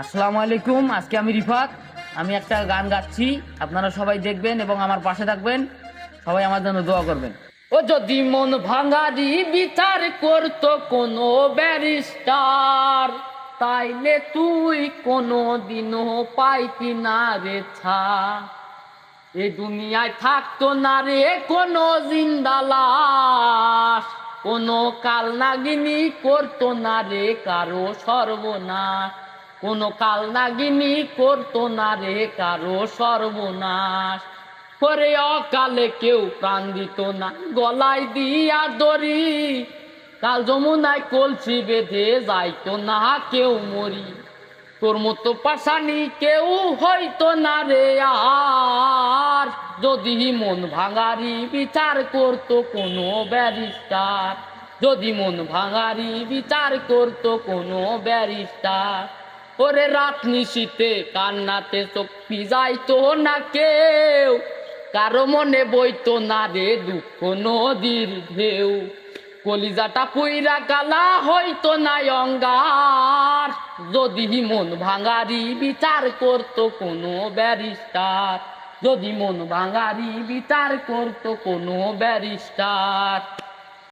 আসসালামু আলাইকুম, আজকে আমি রিফাত। আমি একটা গান গাচ্ছি, আপনারা সবাই দেখবেন এবং আমার পাশে থাকবেন। সবাই আমার জন্য দোয়া করবেন। ও যদি মন ভাঙারি বিচার করতো কোনো ব্যারিস্টার, তাইলে তুই কোনো দিনও পাইতি না রে ছা। এ দুনিয়ায় থাকতো না রে কোনো জিন্দালাস কোনো কাল নাগিনী করতো না রে কারও সর্বনাশ। কোনো কাল নাগিনী করতো না রে কারও সর্বনাশ। করে অকালে কেউ প্রাণ দিত না, গলায় দিয়া দড়ি। কাল যমুনায় কলসি বেঁধে যাইতো না, কেউ মরি। তোর মতো পাশানি কেউ হইতো না রে আর। যদি মন ভাঙারি বিচার করতো কোনো ব্যারিস্টার। যদি মন ভাঙারি বিচার করতো কোনো ব্যারিস্টার। ওরে রাত নিশীতে কান্নাতে চোখ যাইতো না কেউ। কারও মনে বইতো না রে দুঃখ নদীর ঢেউ। কলিজাটা পুইরা কালা হইতো না অঙ্গার। যদি মন ভাঙারি বিচার করতো কোনো ব্যারিস্টার। যদি মন ভাঙারি বিচার করতো কোনো ব্যারিস্টার।